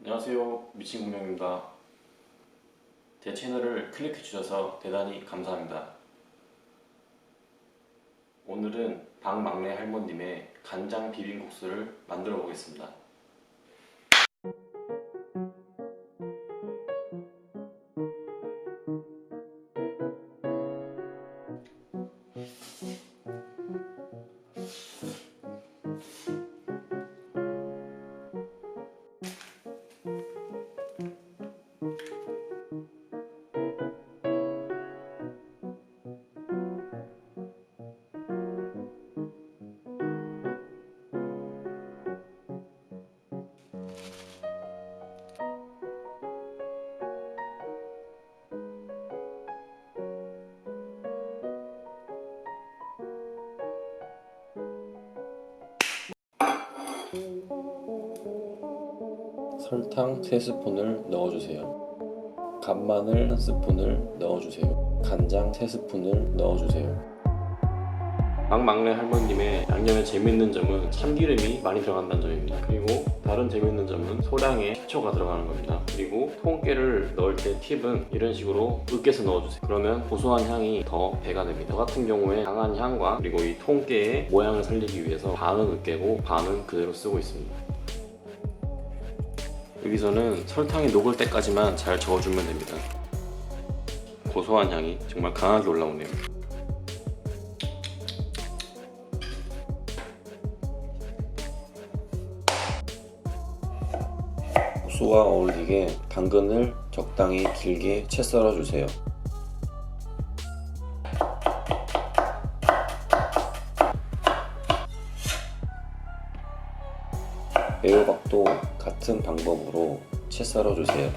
안녕하세요. 미친 공룡입니다. 제 채널을 클릭해 주셔서 대단히 감사합니다. 오늘은 박막내 할머님의 간장 비빔국수를 만들어 보겠습니다 설탕 3스푼을 넣어주세요. 간마늘 1스푼을 넣어주세요. 간장 3스푼을 넣어주세요 박막내 할머님의 양념의 재밌는 점은 참기름이 많이 들어간다는 점입니다. 그리고 다른 재밌는 점은 소량의 식초가 들어가는 겁니다. 그리고 통깨를 넣을 때 팁은 이런 식으로 으깨서 넣어주세요. 그러면 고소한 향이 더 배가 됩니다. 저 같은 경우에 강한 향과 그리고 이 통깨의 모양을 살리기 위해서 반은 으깨고 반은 그대로 쓰고 있습니다. 여기서는 설탕이 녹을 때까지만 잘 저어주면 됩니다. 고소한 향이 정말 강하게 올라오네요. 국수와 어울리게 당근을 적당히 길게 채 썰어 주세요. 애호박도 같은 방법으로 채 썰어 주세요.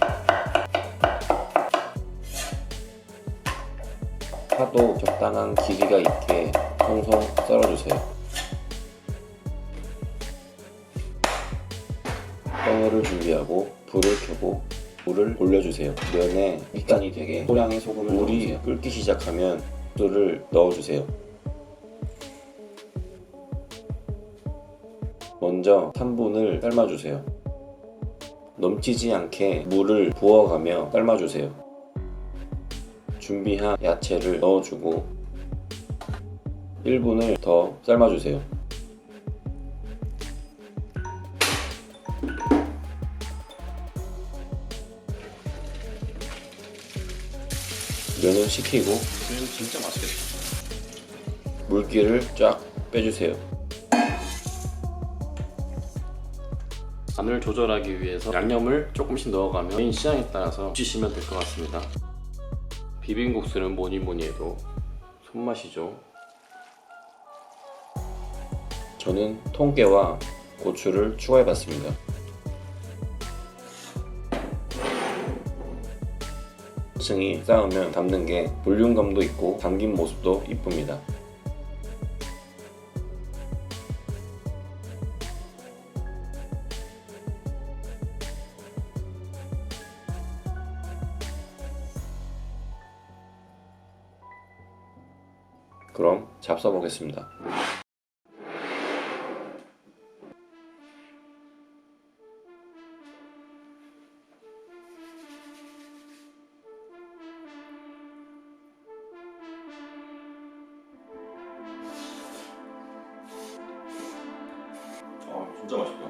파도 적당한 길이가 있게 송송 썰어 주세요. 떡을 준비하고 불을 켜고 물을 올려주세요. 면에 밑간이 되게 소량의 소금을 물이 끓기 시작하면 물을 넣어주세요. 먼저 3분을 삶아주세요. 넘치지 않게 물을 부어가며 삶아주세요. 준비한 야채를 넣어주고 1분을 더 삶아주세요. 면을 식히고 면 진짜 맛있겠다. 물기를 쫙 빼주세요. 간을 조절하기 위해서 양념을 조금씩 넣어가며 개인 취향에 따라서 주시면 될 것 같습니다. 비빔국수는 뭐니 뭐니 해도 손맛이죠. 저는 통깨와 고추를 추가해봤습니다. 층이 쌓으면 담는 게 볼륨감도 있고 담긴 모습도 이쁩니다. 그럼 잡숴 보겠습니다. じうあ